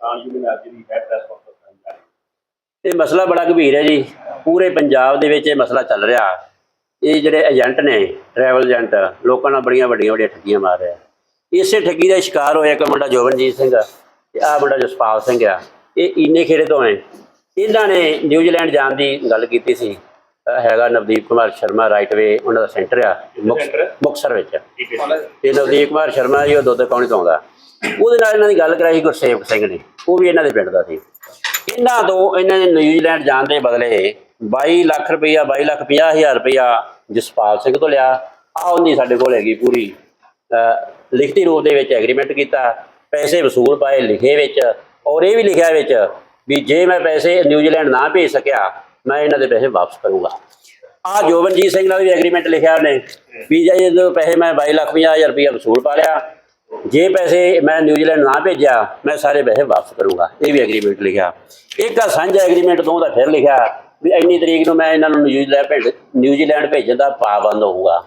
ਕਿਸਾਨ ਯੂਨੀਅਨ ਅੱਜ ਦੀ ਹੈ ਪ੍ਰੈਸ ਕਾਨਫਰੰਸ ਕਰਨ ਜਾ ਰਹੀ ਇਹ ਮਸਲਾ ਬੜਾ ਗੰਭੀਰ ਹੈ ਜੀ। ਪੂਰੇ ਪੰਜਾਬ ਦੇ ਵਿੱਚ ਇਹ ਮਸਲਾ ਚੱਲ ਰਿਹਾ। ਇਹ ਜਿਹੜੇ ਏਜੰਟ ਨੇ ਟਰੈਵਲ ਏਜੰਟ ਲੋਕਾਂ ਨਾਲ ਬੜੀਆਂ ਵੱਡੀਆਂ ਵੱਡੀਆਂ ਠੱਗੀਆਂ ਮਾਰ ਰਿਹਾ ਇਸੇ ਠੱਗੀ ਦਾ ਸ਼ਿਕਾਰ ਹੋਇਆ ਇੱਕ ਮੁੰਡਾ ਜੋਬਨਜੀਤ ਸਿੰਘ ਤੇ ਆਹ ਮੁੰਡਾ ਜਸਪਾਲ ਸਿੰਘ ਆ। ਇਹ ਇੰਨੇ ਖੇੜੇ ਤੋਂ ਹੈ। ਇਹਨਾਂ ਨੇ ਨਿਊਜ਼ੀਲੈਂਡ ਜਾਣ ਦੀ ਗੱਲ ਕੀਤੀ ਸੀ। ਹੈਗਾ ਨਵਦੀਪ ਕੁਮਾਰ ਸ਼ਰਮਾ ਰਾਈਟਵੇ ਉਹਨਾਂ ਦਾ ਸੈਂਟਰ ਆ। ਮੁਕ- center ਹੈ? ਮੁਕਤਸਰ ਵਿੱਚ। ਤੇ ਨਵਦੀਪ ਕੁਮਾਰ ਸ਼ਰਮਾ ਜੀ ਉਹ ਦੁੱਧ ਕੌਣੀ ਤੋਂ ਆਉਂਦਾ। ਉਹਦੇ ਨਾਲ ਇਹਨਾਂ ਦੀ ਗੱਲ ਕਰਾਈ ਗੁਰਸੇਵਕ ਸਿੰਘ ਨੇ। ਉਹ ਵੀ ਇਹਨਾਂ ਦੇ ਪਿੰਡ ਦਾ ਸੀ। ਇਹਨਾਂ ਤੋਂ ਇਹਨਾਂ ਨੇ ਨਿਊਜ਼ੀਲੈਂਡ ਜਾਣ ਦੇ ਬਦਲੇ 22 ਲੱਖ ਰੁਪਈਆ 22 ਲੱਖ 50 ਹਜ਼ਾਰ ਰੁਪਈਆ ਜਸਪਾਲ ਸਿੰਘ ਤੋਂ ਲਿਆ। ਆ ਉਹਦੀ ਸਾਡੇ ਕੋਲ ਹੈਗੀ ਪੂਰੀ ਲਿਖਤੀ ਰੂਪ ਦੇ ਵਿੱਚ ਐਗਰੀਮੈਂਟ ਕੀਤਾ। ਪੈਸੇ ਵਸੂਲ ਪਾਏ ਲਿਖੇ ਵਿੱਚ ਔਰ ਇਹ ਵੀ ਲਿਖਿਆ ਵਿੱਚ ਵੀ ਜੇ ਮੈਂ ਪੈਸੇ ਨਿਊਜ਼ੀਲੈਂਡ ਨਾ ਭੇਜ ਸਕਿਆ, ਮੈਂ ਇਹਨਾਂ ਦੇ ਪੈਸੇ ਵਾਪਸ ਕਰੂੰਗਾ। ਆ ਜੋਬਨਜੀਤ ਸਿੰਘ ਨਾਲ ਵੀ ਐਗਰੀਮੈਂਟ ਲਿਖਿਆ ਉਹਨੇ ਵੀ ਜੇ ਪੈਸੇ ਮੈਂ 22 ਲੱਖ 50 ਹਜ਼ਾਰ ਰੁਪਈਆ ਵਸੂਲ ਪਾ ਲਿਆ ਜੇ ਪੈਸੇ ਮੈਂ ਨਿਊਜ਼ੀਲੈਂਡ ਨਾ ਭੇਜਿਆ, ਮੈਂ ਸਾਰੇ ਪੈਸੇ ਵਾਪਸ ਕਰੂੰਗਾ। ਇਹ ਵੀ ਐਗਰੀਮੈਂਟ ਲਿਖਿਆ। ਇੱਕ ਆ ਸਾਂਝਾ ਐਗਰੀਮੈਂਟ ਤੋਂ ਦਾ ਫਿਰ ਲਿਖਿਆ ਵੀ ਇੰਨੀ ਤਰੀਕ ਨੂੰ ਮੈਂ ਇਹਨਾਂ ਨੂੰ ਨਿਊਜ਼ੀਲੈਂਡ ਭੇਜ ਨਿਊਜ਼ੀਲੈਂਡ ਭੇਜਣ ਦਾ ਪਾਬੰਦ ਹੋਊਗਾ।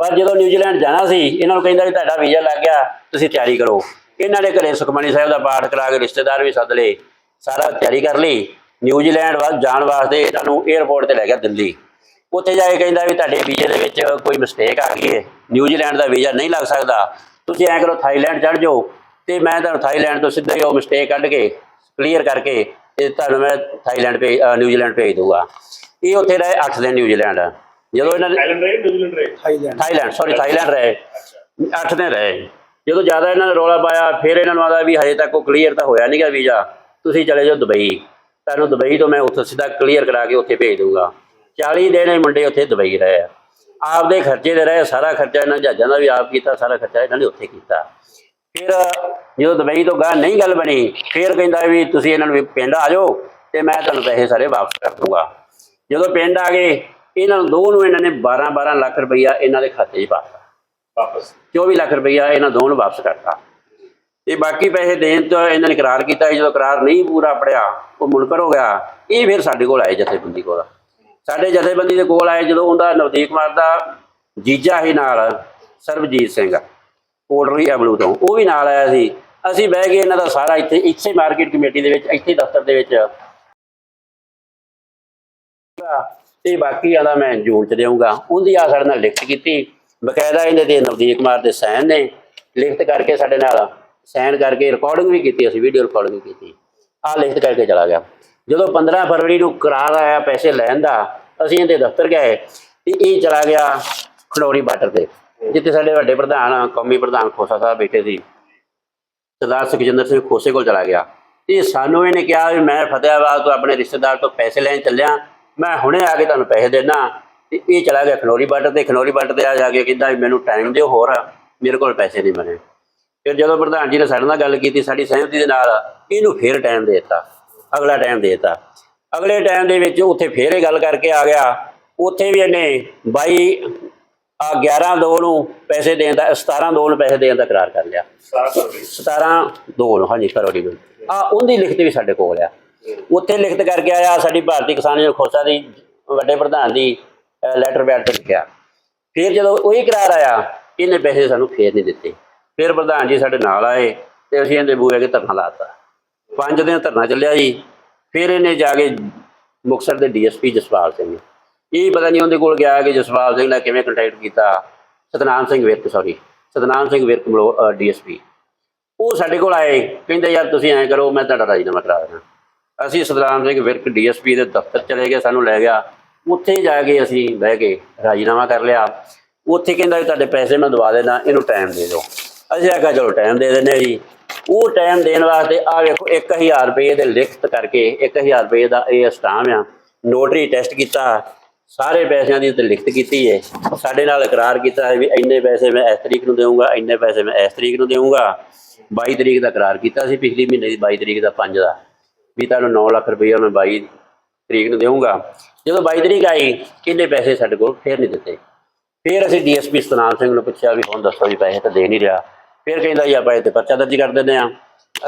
ਪਰ ਜਦੋਂ ਨਿਊਜ਼ੀਲੈਂਡ ਜਾਣਾ ਸੀ, ਇਹਨਾਂ ਨੂੰ ਕਹਿੰਦਾ ਵੀ ਤੁਹਾਡਾ ਵੀਜ਼ਾ ਲੱਗ ਗਿਆ, ਤੁਸੀਂ ਤਿਆਰੀ ਕਰੋ। ਇਹਨਾਂ ਨੇ ਘਰੇ ਸੁਖਮਣੀ ਸਾਹਿਬ ਦਾ ਪਾਠ ਕਰਾ ਕੇ ਰਿਸ਼ਤੇਦਾਰ ਵੀ ਸੱਦ ਲਏ। ਸਾਰਾ ਤਿਆਰੀ ਕਰ ਲਈ। ਨਿਊਜ਼ੀਲੈਂਡ ਵੱਲ ਜਾਣ ਵਾਸਤੇ ਇਹਨਾਂ ਨੂੰ 에ਅਰਪੋਰਟ ਤੇ ਲੈ ਗਿਆ ਦਿੱਲੀ। ਉੱਥੇ ਜਾ ਕੇ ਕਹਿੰਦਾ ਵੀ ਤੁਹਾਡੇ ਵੀਜ਼ੇ ਦੇ ਵਿੱਚ ਕੋਈ ਮਿਸਟੇਕ ਆ ਗਈ ਹੈ ਨਿਊਜ਼ੀਲੈਂਡ ਦਾ ਵੀਜ਼ਾ ਨਹੀਂ ਲੱਗ ਸਕਦਾ। ਤੁਸੀਂ ਐਂ ਕਰੋ ਥਾਈਲੈਂਡ ਚੜ੍ਹ ਜਾਓ ਤੇ ਮੈਂ ਤੁਹਾਨੂੰ ਥਾਈਲੈਂਡ ਤੋਂ ਸਿੱਧਾ ਹੀ ਉਹ ਮਿਸਟੇਕ ਕੱਢ ਕੇ ਕਲੀਅਰ ਕਰਕੇ ਤੇ ਤੁਹਾਨੂੰ ਮੈਂ ਥਾਈਲੈਂਡ ਭੇਜ ਨਿਊਜ਼ੀਲੈਂਡ ਭੇਜ ਦੂੰਗਾ ਇਹ ਉੱਥੇ ਰਹੇ 8 ਦਿਨ ਨਿਊਜ਼ੀਲੈਂਡ। ਜਦੋਂ ਇਹਨਾਂ ਨੇ ਥਾਈਲੈਂਡ ਰਹੇ ਨਿਊਜ਼ੀਲੈਂਡ ਰਹੇ? ਥਾਈਲੈਂਡ। ਸੌਰੀ ਥਾਈਲੈਂਡ ਰਹੇ। 8 ਦਿਨ ਰਹੇ। ਜਦੋਂ ਜ਼ਿਆਦਾ ਇਹਨਾਂ ਨੇ ਰੌਲਾ ਪਾਇਆ ਫਿਰ ਇਹਨਾਂ ਨੂੰ ਆਦਾ ਵੀ ਹਜੇ ਤੱਕ ਉਹ ਕਲੀਅਰ ਤਾਂ ਹੋਇਆ ਨਹੀਂਗਾ ਵੀਜ਼ਾ। ਤੁਸੀਂ ਚਲੇ ਜਾਓ ਦੁਬਈ। ਤੁਹਾਨੂੰ ਦੁਬਈ ਤੋਂ ਮੈਂ ਉੱਥੇ ਸਿੱਧਾ ਕਲੀਅਰ ਕਰਾ ਕੇ ਉੱਥੇ ਭੇਜ ਦੂੰਗਾ 40 ਦਿਨ ਇਹ ਮੁੰਡੇ ਉੱਥੇ ਦੁਬਈ ਰਹੇ ਆ। ਆਪਦੇ ਖਰਚੇ ਦੇ ਰਹੇ ਸਾਰਾ ਖਰਚਾ ਇਹਨਾਂ ਜਹਾਜ਼ਾਂ ਦਾ ਵੀ ਆਪ ਕੀਤਾ ਸਾਰਾ ਖਰਚਾ ਇਹਨਾਂ ਨੇ ਉੱਥੇ ਕੀਤਾ। ਫਿਰ ਜਦੋਂ ਦੁਬਈ ਤੋਂ ਗਾਹ ਨਹੀਂ ਗੱਲ ਬਣੀ ਫਿਰ ਕਹਿੰਦਾ ਵੀ ਤੁਸੀਂ ਇਹਨਾਂ ਨੂੰ ਪਿੰਡ ਆ ਜਾਓ ਤੇ ਮੈਂ ਤੁਹਾਨੂੰ ਪੈਸੇ ਸਾਰੇ ਵਾਪਸ ਕਰ ਦੂੰਗਾ। ਜਦੋਂ ਪਿੰਡ ਆ ਗਏ ਇਹਨਾਂ ਨੂੰ ਦੋ ਨੂੰ ਇਹਨਾਂ ਨੇ 12 12 ਲੱਖ ਰੁਪਈਆ ਇਹਨਾਂ ਦੇ ਖਾਤੇ 'ਚ ਪਾਤਾ ਵਾਪਸ। 24 ਲੱਖ ਰੁਪਈਆ ਇਹਨਾਂ ਦੋਵਾਂ ਨੂੰ ਵਾਪਸ ਕਰਤਾ ਤੇ ਬਾਕੀ ਪੈਸੇ ਦੇਣ ਤੋਂ ਇਹਨਾਂ ਨੇ ਇਕਰਾਰ ਕੀਤਾ ਜਦੋਂ ਇਕਰਾਰ ਨਹੀਂ ਪੂਰਾ ਪੜਿਆ ਉਹ ਮੁਨਕਰ ਹੋ ਗਿਆ। ਇਹ ਫਿਰ ਸਾਡੇ ਕੋਲ ਆਏ ਜਥੇਬੰਦੀ ਕੋਲ। ਸਾਡੇ ਜਥੇਬੰਦੀ ਦੇ ਕੋਲ ਆਏ ਜਦੋਂ ਉਹਦਾ ਨਵਦੀਪ ਕੁਮਾਰ ਦਾ ਜੀਜਾ ਹੀ ਨਾਲ, ਸਰਬਜੀਤ ਸਿੰਘ ਕੋਟਲੀ ਐਬਲੂ ਤੋਂ, ਉਹ ਵੀ ਨਾਲ ਆਇਆ ਸੀ। ਅਸੀਂ ਬਹਿ ਕੇ ਇਹਨਾਂ ਦਾ ਸਾਰਾ ਇੱਥੇ ਇੱਥੇ ਮਾਰਕੀਟ ਕਮੇਟੀ ਦੇ ਵਿੱਚ, ਇੱਥੇ ਦਫ਼ਤਰ ਦੇ ਵਿੱਚ ਤੇ ਬਾਕੀ ਆਲਾ ਮੈਂ ਜੂਨ ਚ ਦੇਵਾਂਗਾ ਉਹਦੀ ਆ ਸਾਡੇ ਨਾਲ ਲਿਖਤ ਕੀਤੀ। ਬਕਾਇਦਾ ਇਹਦੇ ਤੇ ਨਵਦੀਪ ਕੁਮਾਰ ਦੇ ਸਾਈਨ ਨੇ, ਲਿਖਤ ਕਰਕੇ ਸਾਡੇ ਨਾਲ ਸਾਈਨ ਕਰਕੇ ਰਿਕਾਰਡਿੰਗ ਵੀ ਕੀਤੀ, ਅਸੀਂ ਵੀਡੀਓ ਰਿਕਾਰਡਿੰਗ ਵੀ ਕੀਤੀ। ਆ ਲਿਖਤ ਕਰਕੇ ਚਲਾ ਗਿਆ। ਜਦੋਂ 15 ਫਰਵਰੀ ਨੂੰ ਕਰਾਰ ਆਇਆ ਪੈਸੇ ਲੈਣ ਦਾ ਅਸੀਂ ਇਹਦੇ ਦਫ਼ਤਰ ਗਏ ਤੇ ਇਹ ਚਲਾ ਗਿਆ ਖਨੌਰੀ ਬਾਰਡਰ ਤੇ, ਜਿੱਥੇ ਸਾਡੇ ਵੱਡੇ ਪ੍ਰਧਾਨ, ਕੌਮੀ ਪ੍ਰਧਾਨ ਖੋਸਾ ਸਾਹਿਬ ਬੈਠੇ ਸੀ। ਸਰਦਾਰ ਸੁਖਜਿੰਦਰ ਸਿੰਘ ਖੋਸੇ ਕੋਲ ਚਲਾ ਗਿਆ। ਤੇ ਸਾਨੂੰ ਇਹਨੇ ਕਿਹਾ ਵੀ ਮੈਂ ਫਤਿਆਬਾਦ ਤੋਂ ਆਪਣੇ ਰਿਸ਼ਤੇਦਾਰ ਤੋਂ ਪੈਸੇ ਲੈਣ ਚੱਲਿਆ। ਮੈਂ ਹੁਣੇ ਆ ਕੇ ਤੁਹਾਨੂੰ ਪੈਸੇ ਦੇਣਾ ਤੇ ਇਹ ਚਲਾ ਗਿਆ ਖਨੌਰੀ ਬਾਰਡਰ ਤੇ। ਖਨੌਰੀ ਬਾਰਡਰ ਤੇ ਆ ਜਾ ਕੇ ਕਹਿੰਦਾ ਵੀ ਮੈਨੂੰ ਟਾਈਮ ਦਿਓ ਹੋਰ, ਮੇਰੇ ਕੋਲ ਪੈਸੇ ਨਹੀਂ ਬਣੇ। ਫਿਰ ਜਦੋਂ ਪ੍ਰਧਾਨ ਜੀ ਨੇ ਸਾਡੇ ਨਾਲ ਗੱਲ ਕੀਤੀ, ਸਾਡੀ ਸਹਿਮਤੀ ਦੇ ਨਾਲ ਇਹਨੂੰ ਫੇਰ ਟਾਈਮ ਦੇ ਦਿੱਤਾ। ਅਗਲਾ ਟਾਈਮ ਦੇ ਦਿੱਤਾ। ਅਗਲੇ ਟਾਈਮ ਦੇ ਵਿੱਚ ਉੱਥੇ ਫੇਰ ਇਹ ਗੱਲ ਕਰਕੇ ਆ ਗਿਆ, ਉੱਥੇ ਵੀ ਇਹਨੇ 22 ਆ 11 ਦੋ ਨੂੰ ਪੈਸੇ ਦੇਣ ਦਾ 17 ਦੋ ਨੂੰ ਪੈਸੇ ਦੇਣ ਦਾ ਕਰਾਰ ਕਰ ਲਿਆ। ਸਾਰਾ 17 ਦੋ ਨੂੰ, ਹਾਂਜੀ ਕਰੋੜੀ ਨੂੰ। ਆ ਉਹਦੀ ਲਿਖਤ ਵੀ ਸਾਡੇ ਕੋਲ ਆ। ਉੱਥੇ ਲਿਖਤ ਕਰਕੇ ਆਇਆ, ਸਾਡੀ ਭਾਰਤੀ ਕਿਸਾਨ ਯੂਨੀਅਨ ਖੋਸਾ ਦੀ ਵੱਡੇ ਪ੍ਰਧਾਨ ਦੀ ਲੈਟਰ ਬੈਡ ਤੇ ਲਿਖਿਆ। ਫਿਰ ਜਦੋਂ ਉਹੀ ਕਰਾਰ ਆਇਆ, ਇਹਨੇ ਪੈਸੇ ਸਾਨੂੰ ਫੇਰ ਨਹੀਂ ਦਿੱਤੇ। ਫਿਰ ਪ੍ਰਧਾਨ ਜੀ ਸਾਡੇ ਨਾਲ ਆਏ ਤੇ ਅਸੀਂ ਇਹਦੇ ਬੂਹੇ ਕੇ ਧਰਨਾ ਲਾਤਾ ਪੰਜ ਦਿਨ ਧਰਨਾ ਚੱਲਿਆ ਜੀ। ਫਿਰ ਇਹਨੇ ਜਾ ਕੇ ਮੁਕਤਸਰ ਦੇ ਡੀਐਸਪੀ ਜਸਪਾਲ ਸਿੰਘ ਇਹ ਪਤਾ ਨਹੀਂ ਉਹਦੇ ਕੋਲ ਗਿਆ ਕਿ ਜਸਪਾਲ ਸਿੰਘ ਨੇ ਕਿਵੇਂ ਕੰਟੈਕਟ ਕੀਤਾ। ਸਤਨਾਮ ਸਿੰਘ ਵਿਰਕ ਸੌਰੀ ਸਤਨਾਮ ਸਿੰਘ ਵਿਰਕ ਮਲੋ ਡੀਐਸਪੀ। ਉਹ ਸਾਡੇ ਕੋਲ ਆਏ, ਕਹਿੰਦੇ, ਯਾਰ, ਤੁਸੀਂ ਐਂ ਕਰੋ, ਮੈਂ ਤੁਹਾਡਾ ਰਾਜੀਨਾਮਾ ਕਰਾ ਦੇਣਾ ਅਸੀਂ ਸਤਨਾਮ ਸਿੰਘ ਵਿਰਕ ਡੀਐਸਪੀ ਦੇ ਦਫ਼ਤਰ ਚਲੇ ਗਏ, ਸਾਨੂੰ ਲੈ ਗਿਆ। ਉੱਥੇ ਜਾ ਕੇ ਅਸੀਂ ਬਹਿ ਕੇ ਰਾਜੀਨਾਮਾ ਕਰ ਲਿਆ। ਉੱਥੇ ਕਹਿੰਦਾ ਵੀ ਤੁਹਾਡੇ ਪੈਸੇ ਮੈਂ ਦਵਾ ਦੇਣਾ ਇਹਨੂੰ ਟਾਈਮ ਦੇ ਦਿਓ। ਅਸੀਂ ਆਖਿਆ, ਚਲੋ ਟਾਈਮ ਦੇ ਦਿੰਦੇ ਹਾਂ ਜੀ। ਉਹ ਟਾਈਮ ਦੇਣ ਵਾਸਤੇ ਆ ਵੇਖੋ 1000 ਰੁਪਏ ਦੇ ਲਿਖਤ ਕਰਕੇ 1000 ਰੁਪਏ ਦਾ ਇਹ ਸਟਾਮ ਆ। ਨੋਟਰੀ ਟੈਸਟ ਕੀਤਾ, ਸਾਰੇ ਪੈਸਿਆਂ ਦੀ ਉੱਤੇ ਲਿਖਤ ਕੀਤੀ ਹੈ ਸਾਡੇ ਨਾਲ ਇਕਰਾਰ ਕੀਤਾ ਹੈ ਵੀ ਇੰਨੇ ਪੈਸੇ ਮੈਂ ਇਸ ਤਰੀਕ ਨੂੰ ਦੇਵਾਂਗਾ ਇੰਨੇ ਪੈਸੇ ਮੈਂ ਇਸ ਤਰੀਕ ਨੂੰ ਦੇਵਾਂਗਾ 22 ਤਰੀਕ ਦਾ ਇਕਰਾਰ ਕੀਤਾ ਸੀ, ਪਿਛਲੀ ਮਹੀਨੇ ਦੀ 22 ਤਰੀਕ ਦਾ 5 ਦਾ। ਵੀ ਤੁਹਾਨੂੰ 9 ਲੱਖ ਰੁਪਏ ਮੈਂ 22 ਤਰੀਕ ਨੂੰ ਦੇਵਾਂਗਾ ਜਦੋਂ 22 ਤਰੀਕ ਆਈ, ਕਿੰਨੇ ਪੈਸੇ ਸਾਡੇ ਕੋਲ? ਫੇਰ ਨਹੀਂ ਦਿੱਤੇ। ਫਿਰ ਅਸੀਂ ਡੀਐਸਪੀ ਸਤਨਾਮ ਸਿੰਘ ਨੂੰ ਪੁੱਛਿਆ ਵੀ ਹੁਣ ਦੱਸੋ ਜੀ ਪੈਸੇ ਤਾਂ ਦੇ ਨਹੀਂ ਰਿਹਾ। ਫਿਰ ਕਹਿੰਦਾ ਜੀ ਆਪਾਂ ਇੱਥੇ ਪਰਚਾ ਦਰਜ ਕਰ ਦਿੰਦੇ ਆ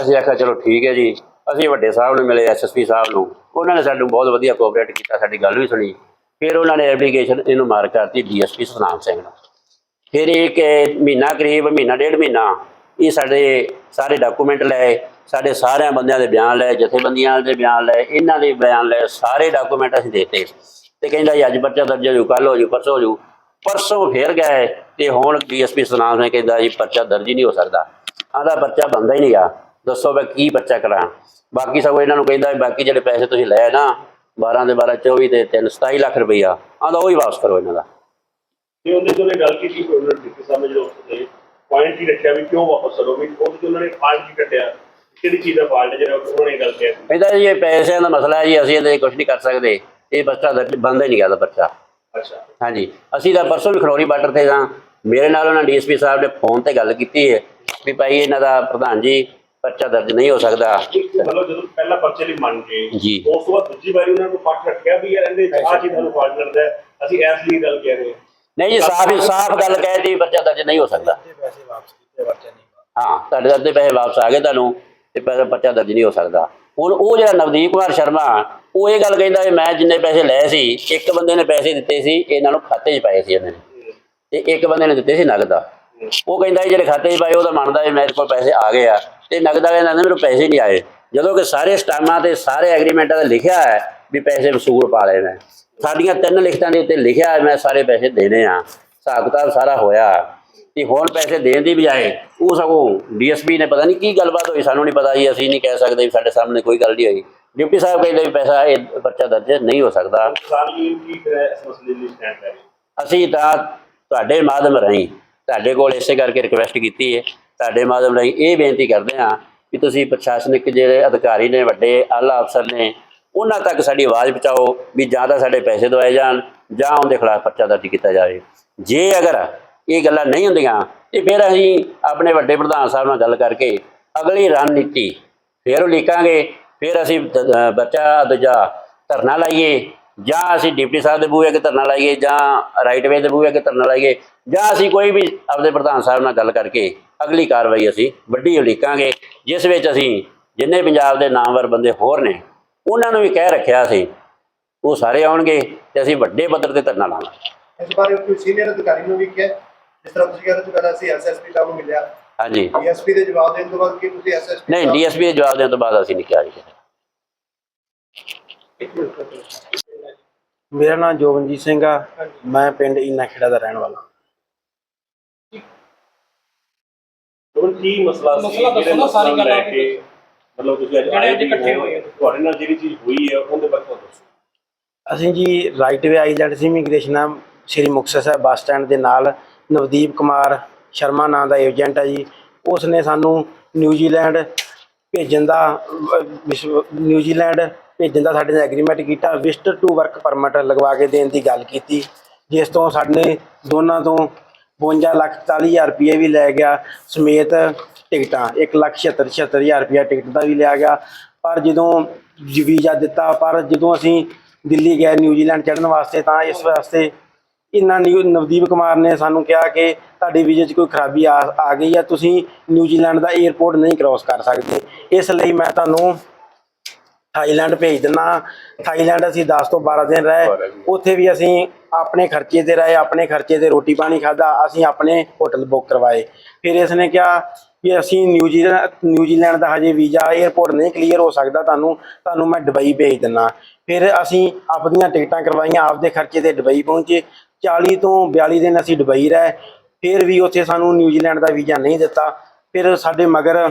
ਅਸੀਂ ਆਖਿਆ, ਚਲੋ ਠੀਕ ਹੈ ਜੀ। ਅਸੀਂ ਵੱਡੇ ਸਾਹਿਬ ਨੂੰ ਮਿਲੇ ਐਸਐਸਪੀ ਸਾਹਿਬ ਨੂੰ। ਉਹਨਾਂ ਨੇ ਸਾਨੂੰ ਬਹੁਤ ਵਧੀਆ ਕੋਆਪਰੇਟ ਕੀਤਾ, ਸਾਡੀ ਗੱਲ ਵੀ ਸੁਣੀ। ਫਿਰ ਉਹਨਾਂ ਨੇ ਐਪਲੀਕੇਸ਼ਨ ਇਹਨੂੰ ਮਾਰ ਕਰਤੀ ਡੀਐਸਪੀ ਸੁਨਾਮ ਸਿੰਘ ਨੂੰ। ਫਿਰ ਇੱਕ ਮਹੀਨਾ ਕਰੀਬ, ਮਹੀਨਾ ਡੇਢ ਮਹੀਨਾ ਇਹ ਸਾਡੇ ਸਾਰੇ ਡਾਕੂਮੈਂਟ ਲਏ, ਸਾਡੇ ਸਾਰਿਆਂ ਬੰਦਿਆਂ ਦੇ ਬਿਆਨ ਲਏ, ਜਥੇਬੰਦੀਆਂ ਦੇ ਬਿਆਨ ਲਏ, ਇਹਨਾਂ ਦੇ ਬਿਆਨ ਲਏ, ਸਾਰੇ ਡਾਕੂਮੈਂਟ ਅਸੀਂ ਦੇਤੇ। ਤੇ ਕਹਿੰਦਾ ਜੀ, ਅੱਜ ਪਰਚਾ ਦਰਜ ਹੋ ਜੂ ਕੱਲ ਹੋ ਜੂ, ਪਰਸੋਂ ਹੋ ਜੂ। ਪਰਸੋਂ ਫੇਰ ਗਏ ਤੇ ਹੁਣ ਡੀਐਸਪੀ ਸੁਨਾਮ ਨੇ ਕਹਿੰਦਾ ਜੀ ਪਰਚਾ ਦਰਜ ਹੀ ਨਹੀਂ ਹੋ ਸਕਦਾ। ਆਂਦਾ ਪਰਚਾ ਬੰਦਾ ਹੀ ਨਹੀਂ ਆ। ਦੱਸੋ ਮੈਂ ਕੀ ਪਰਚਾ ਕਰਾਂ। ਬਾਕੀ ਸਭ ਇਹਨਾਂ ਨੂੰ ਕਹਿੰਦਾ ਬਾਕੀ ਜਿਹੜੇ ਪੈਸੇ ਤੁਸੀਂ ਲਏ ਨਾ 12 ਦੇ 12 24 ਦੇ 3 27 ਲੱਖ ਰੁਪਈਆ। ਆਂਦਾ ਉਹ ਹੀ ਵਾਪਸ ਕਰੋ ਇਹਨਾਂ ਦਾ। ਤੇ ਉਹਨੇ ਜਦੋਂ ਗੱਲ ਕੀਤੀ ਕੋਈ ਉਹਨਾਂ ਨੇ ਡਿਪਟੀ ਸਾਹਿਬ ਨੇ ਜਦੋਂ ਉੱਥੇ ਪੁਆਇੰਟ ਹੀ ਰੱਖਿਆ ਵੀ ਕਿਉਂ ਵਾਪਸ ਕਰੋ? ਵੀ ਉਹ ਤੇ ਉਹਨਾਂ ਨੇ ਫਾਲਟ ਹੀ ਕੱਟਿਆ ਕਿਹੜੀ ਚੀਜ਼ ਦਾ ਫਾਲਟ ਜਿਹੜਾ ਉਹਨਾਂ ਨੇ ਗੱਲ ਕਿਹਾ ਕਹਿੰਦਾ ਜੀ ਇਹ ਪੈਸਿਆਂ ਦਾ ਮਸਲਾ ਹੈ ਜੀ ਅਸੀਂ ਇਹਦੇ ਕੁਝ ਨਹੀਂ ਕਰ ਸਕਦੇ। ਇਹ ਬੱਚਾ ਬੰਦ ਹੀ ਨਹੀਂ ਕਰਦਾ ਬੱਚਾ ਅੱਛਾ। ਹਾਂਜੀ ਅਸੀਂ ਤਾਂ ਪਰਸੋਂ ਵੀ ਖਨੌਰੀ ਬਾਰਡਰ ਤੇ ਜਾਂ ਮੇਰੇ ਨਾਲ ਉਹਨਾਂ ਡੀਐਸਪੀ ਸਾਹਿਬ ਨੇ ਫੋਨ ਤੇ ਗੱਲ ਕੀਤੀ ਹੈ ਵੀ ਭਾਈ ਇਹਨਾਂ ਦਾ ਪ੍ਰਧਾਨ ਜੀ ਪਰਚਾ ਦਰਜ ਨਹੀਂ ਹੋ ਸਕਦਾ। ਮਤਲਬ ਜਦੋਂ ਪਹਿਲਾ ਪਰਚੇ ਲਈ ਮੰਨ ਕੇ ਜੀ। ਉਸ ਤੋਂ ਬਾਅਦ ਦੂਜੀ ਵਾਰੀ ਉਹਨਾਂ ਨੂੰ ਫੱਟ ਰੱਖਿਆ ਵੀ ਯਾਰ ਇਹਦੇ ਆਹ ਚੀਜ਼ ਤੁਹਾਨੂੰ ਫਾਲਟ ਕਰਦਾ ਹੈ, ਅਸੀਂ ਇਸ ਲਈ ਗੱਲ ਕਹਿ ਰਹੇ ਹਾਂ। ਨਹੀਂ ਜੀ ਸਾਫ਼ ਹੀ ਸਾਫ਼ ਗੱਲ ਕਹਿ ਦਿੱਤੀ ਪਰਚਾ ਦਰਜ ਨਹੀਂ ਹੋ ਸਕਦਾ। ਪੈਸੇ ਵਾਪਸ ਕੀਤੇ ਵਰਤੇ ਨਹੀਂ ਹਾਂ ਤੁਹਾਡੇ ਅੱਧੇ ਪੈਸੇ ਵਾਪਸ ਆ ਗਏ ਤੁਹਾਨੂੰ ਤੇ ਪੈਸਾ ਪਰਚਾ ਦਰਜ ਨਹੀਂ ਹੋ ਸਕਦਾ। ਹੁਣ ਉਹ ਜਿਹੜਾ ਨਵਦੀਪ ਕੁਮਾਰ ਸ਼ਰਮਾ, ਉਹ ਇਹ ਗੱਲ ਕਹਿੰਦਾ ਵੀ ਮੈਂ ਜਿੰਨੇ ਪੈਸੇ ਲਏ ਸੀ, ਇੱਕ ਬੰਦੇ ਨੇ ਪੈਸੇ ਦਿੱਤੇ ਸੀ, ਇਹਨਾਂ ਨੂੰ ਖਾਤੇ 'ਚ ਪਾਏ ਸੀ ਇਹਨਾਂ ਨੇ ਤੇ ਇੱਕ ਬੰਦੇ ਨੇ ਦਿੱਤੇ ਸੀ ਨਗਦ। ਉਹ ਕਹਿੰਦਾ ਵੀ ਜਿਹੜੇ ਖਾਤੇ 'ਚ ਪਾਏ, ਉਹ ਤਾਂ ਮੰਨਦਾ ਵੀ ਮੇਰੇ ਕੋਲ ਪੈਸੇ ਆ ਗਏ ਆ। ਤੇ ਨਗਦ ਵਾਲੇ ਕਹਿੰਦਾ ਮੈਨੂੰ ਪੈਸੇ ਨਹੀਂ ਆਏ। ਜਦੋਂ ਕਿ ਸਾਰੇ ਸਟਾਮਾਂ ਤੇ, ਸਾਰੇ ਐਗਰੀਮੈਂਟਾਂ ਤੇ ਲਿਖਿਆ ਹੈ ਵੀ ਪੈਸੇ ਵਸੂਲ ਪਾ ਲਏ ਮੈਂ ਸਾਡੀਆਂ ਤਿੰਨ ਲਿਖਤਾਂ ਦੇ ਉੱਤੇ ਲਿਖਿਆ ਮੈਂ ਸਾਰੇ ਪੈਸੇ ਦੇਣੇ ਆ। ਹਿਸਾਬ ਕਿਤਾਬ ਸਾਰਾ ਹੋਇਆ। ਤੇ ਹੁਣ ਪੈਸੇ ਦੇਣ ਦੀ ਬਜਾਏ ਉਹ ਸਗੋਂ ਡੀਐਸਪੀ ਨੇ ਪਤਾ ਨਹੀਂ ਕੀ ਗੱਲਬਾਤ ਹੋਈ ਸਾਨੂੰ ਨਹੀਂ ਪਤਾ ਜੀ ਅਸੀਂ ਨਹੀਂ ਕਹਿ ਸਕਦੇ ਵੀ ਸਾਡੇ ਸਾਹਮਣੇ ਕੋਈ ਗੱਲ ਨਹੀਂ ਹੋਈ। ਡਿਪਟੀ ਸਾਹਿਬ ਕਹਿੰਦੇ ਵੀ ਪੈਸਾ ਇਹ ਬੱਚਾ ਦਰਜ ਨਹੀਂ ਹੋ ਸਕਦਾ। ਕੀ ਅਸੀਂ ਤਾਂ ਤੁਹਾਡੇ ਮਾਧਿਅਮ ਰਾਹੀਂ ਤੁਹਾਡੇ ਕੋਲ ਇਸੇ ਕਰਕੇ ਰਿਕਵੈਸਟ ਕੀਤੀ ਹੈ। ਤੁਹਾਡੇ ਮਾਧਿਅਮ ਰਾਹੀਂ ਇਹ ਬੇਨਤੀ ਕਰਦੇ ਹਾਂ ਕਿ ਤੁਸੀਂ ਪ੍ਰਸ਼ਾਸਨਿਕ ਜਿਹੜੇ ਅਧਿਕਾਰੀ ਨੇ ਵੱਡੇ ਆਲਾ ਅਫਸਰ ਨੇ ਉਹਨਾਂ ਤੱਕ ਸਾਡੀ ਆਵਾਜ਼ ਪਹੁੰਚਾਓ ਵੀ ਜਾਂ ਤਾਂ ਸਾਡੇ ਪੈਸੇ ਦਵਾਏ ਜਾਣ ਜਾਂ ਉਹਦੇ ਖਿਲਾਫ ਪਰਚਾ ਦਰਜ ਕੀਤਾ ਜਾਵੇ। ਜੇ ਅਗਰ ਇਹ ਗੱਲਾਂ ਨਹੀਂ ਹੁੰਦੀਆਂ। ਤੇ ਫਿਰ ਅਸੀਂ ਆਪਣੇ ਵੱਡੇ ਪ੍ਰਧਾਨ ਸਾਹਿਬ ਨਾਲ ਗੱਲ ਕਰਕੇ ਅਗਲੀ ਰਣਨੀਤੀ ਫਿਰ ਉਲੀਕਾਂਗੇ। ਫਿਰ ਅਸੀਂ ਬੱਚਾ ਦੂਜਾ ਧਰਨਾ ਲਾਈਏ। ਜਾਂ ਅਸੀਂ ਡਿਪਟੀ ਸਾਹਿਬ ਦੇ ਬੂਹੇ ਅੱਗੇ ਧਰਨਾ ਲਾਈਏ, ਜਾਂ ਰਾਈਟਵੇ ਦੇ ਬੂਹੇ ਅੱਗੇ ਧਰਨਾ ਲਾਈਏ। ਜਾਂ ਅਸੀਂ ਕੋਈ ਵੀ ਆਪਦੇ ਪ੍ਰਧਾਨ ਸਾਹਿਬ ਨਾਲ ਗੱਲ ਕਰਕੇ ਅਗਲੀ ਕਾਰਵਾਈ ਅਸੀਂ ਵੱਡੀ ਉਲੀਕਾਂਗੇ, ਜਿਸ ਵਿੱਚ ਅਸੀਂ ਜਿੰਨੇ ਪੰਜਾਬ ਦੇ ਨਾਮਵਰ ਬੰਦੇ ਹੋਰ ਨੇ, ਉਹਨਾਂ ਨੂੰ ਵੀ ਕਹਿ ਰੱਖਿਆ ਸੀ, ਉਹ ਸਾਰੇ ਆਉਣਗੇ ਤੇ ਅਸੀਂ ਵੱਡੇ ਪੱਧਰ ਤੇ ਧਰਨਾ ਲਾਵਾਂਗੇ। ਇਸ ਬਾਰੇ ਕੋਈ ਸੀਨੀਅਰ ਅਧਿਕਾਰੀ ਨੂੰ ਵੀ ਕਿਹਾ? ਜਿਸ ਤਰ੍ਹਾਂ ਤੁਸੀਂ ਕਹਿੰਦੇ ਪਹਿਲਾਂ ਅਸੀਂ ਐਸਐਸਪੀ ਸਾਹਿਬ ਨੂੰ ਮਿਲਿਆ। ਹਾਂਜੀ। ਡੀਐਸਪੀ ਦੇ ਜਵਾਬ ਦੇਣ ਤੋਂ ਬਾਅਦ ਕਿ ਤੁਸੀਂ ਐਸਐਸਪੀ ਨਹੀਂ ਡੀਐਸਪੀ ਦੇ ਜਵਾਬ ਦੇਣ ਤੋਂ ਬਾਅਦ ਅਸੀਂ ਨਹੀਂ ਕਿਹਾ ਜੀ। ਮੇਰਾ ਨਾਮ ਜੋਬਨਜੀਤ ਸਿੰਘ ਆ। ਮੈਂ ਪਿੰਡ ਇਨਾ ਖੇੜਾ ਦਾ ਰਹਿਣ ਵਾਲਾ। ਹੁਣ ਕੀ ਮਸਲਾ ਸੀ? ਮਸਲਾ ਦੱਸੋ ਜਿਹੜੇ ਨਾ, ਸਾਰੀ ਮਸਲਾ ਗੱਲਾਂ ਲੈ ਕੇ ਮਤਲਬ ਤੁਸੀਂ ਅੱਜ ਜਿਹੜੇ ਆਏ ਅੱਜ ਵੀ ਇਕੱਠੇ ਹੋ, ਹੋਏ ਹੋ। ਤੁਹਾਡੇ ਨਾਲ ਜਿਹੜੀ ਚੀਜ਼ ਹੋਈ ਹੈ ਉਹਦੇ ਬਾਰੇ ਤੁਹਾਨੂੰ ਦੱਸੋ। ਅਸੀਂ ਜੀ Right Way Island Sea Immigration ਆ। ਸ਼੍ਰੀ ਮੁਕਤਸਰ ਸਾਹਿਬ ਬੱਸ ਸਟੈਂਡ ਦੇ ਨਾਲ ਨਵਦੀਪ ਕੁਮਾਰ ਸ਼ਰਮਾ ਨਾਂ ਦਾ ਏਜੰਟ ਹੈ ਜੀ। ਉਸ ਨੇ ਸਾਨੂੰ ਨਿਊਜ਼ੀਲੈਂਡ ਭੇਜਣ ਦਾ ਵਿਸ਼ਵ- ਨਿਊਜ਼ੀਲੈਂਡ ਭੇਜਣ ਦਾ ਸਾਡੇ ਨਾਲ ਐਗਰੀਮੈਂਟ ਕੀਤਾ। ਵਿਜ਼ਟਰ ਟੂ ਵਰਕ ਪਰਮਿਟ ਲਗਵਾ ਕੇ ਦੇਣ ਦੀ ਗੱਲ ਕੀਤੀ। ਜਿਸ ਤੋਂ ਸਾਡੇ ਦੋਨਾਂ ਤੋਂ 52 ਲੱਖ 40 ਹਜ਼ਾਰ ਰੁਪਏ ਵੀ ਲੈ ਗਿਆ। ਸਮੇਤ ਟਿਕਟਾਂ 1 ਲੱਖ 76 76 ਹਜ਼ਾਰ ਰੁਪਏ ਟਿਕਟ ਦਾ ਵੀ ਲਿਆ ਗਿਆ। ਪਰ ਜਦੋਂ ਵੀਜ਼ਾ ਦਿੱਤਾ, ਪਰ ਜਦੋਂ ਅਸੀਂ ਦਿੱਲੀ ਗਏ ਨਿਊਜ਼ੀਲੈਂਡ ਚੜ੍ਹਨ ਵਾਸਤੇ, ਤਾਂ ਇਸ ਵਾਸਤੇ ਇਹਨਾਂ ਨਿਊ ਨਵਦੀਪ ਕੁਮਾਰ ਨੇ ਸਾਨੂੰ ਕਿਹਾ ਕਿ ਤੁਹਾਡੇ ਵੀਜ਼ੇ 'ਚ ਕੋਈ ਖਰਾਬੀ ਆ ਆ ਗਈ ਹੈ ਤੁਸੀਂ ਨਿਊਜ਼ੀਲੈਂਡ ਦਾ 에ਅਰਪੋਰਟ ਨਹੀਂ ਕ੍ਰਾਸ ਕਰ ਸਕਦੇ। ਇਸ ਲਈ ਮੈਂ ਤੁਹਾਨੂੰ ਥਾਈਲੈਂਡ ਭੇਜ ਦਿੰਨਾ ਥਾਈਲੈਂਡ ਅਸੀਂ 10 ਤੋਂ 12 ਦਿਨ ਰਹੇ। ਉੱਥੇ ਵੀ ਅਸੀਂ ਆਪਣੇ ਖਰਚੇ ਤੇ ਰਹੇ ਆਪਣੇ ਖਰਚੇ ਤੇ ਰੋਟੀ ਪਾਣੀ ਖਾਦਾ ਅਸੀਂ ਆਪਣੇ ਹੋਟਲ ਬੁੱਕ ਕਰਵਾਏ। ਫਿਰ ਇਸ ਨੇ ਕਿਹਾ ਕਿ ਅਸੀਂ ਨਿਊਜ਼ੀਲੈਂਡ ਨਿਊਜ਼ੀਲੈਂਡ ਦਾ ਹਜੇ ਵੀਜ਼ਾ 에ਅਰਪੋਰਟ ਨਹੀਂ ਕਲੀਅਰ ਹੋ ਸਕਦਾ ਤੁਹਾਨੂੰ ਤੁਹਾਨੂੰ ਮੈਂ ਦੁਬਈ ਭੇਜ ਦਿੰਨਾ ਫਿਰ ਅਸੀਂ ਆਪਣੀਆਂ ਟਿਕਟਾਂ ਕਰਵਾਈਆਂ ਆਪਦੇ ਖਰਚੇ ਤੇ ਦੁਬਈ ਪਹੁੰਚੇ। 40 ਤੋਂ 42 ਦਿਨ ਅਸੀਂ ਦੁਬਈ ਰਹੇ, ਫਿਰ ਵੀ ਉੱਥੇ ਸਾਨੂੰ ਨਿਊਜ਼ੀਲੈਂਡ ਦਾ ਵੀਜ਼ਾ ਨਹੀਂ ਦਿੱਤਾ। ਫਿਰ ਸਾਡੇ ਮਗਰ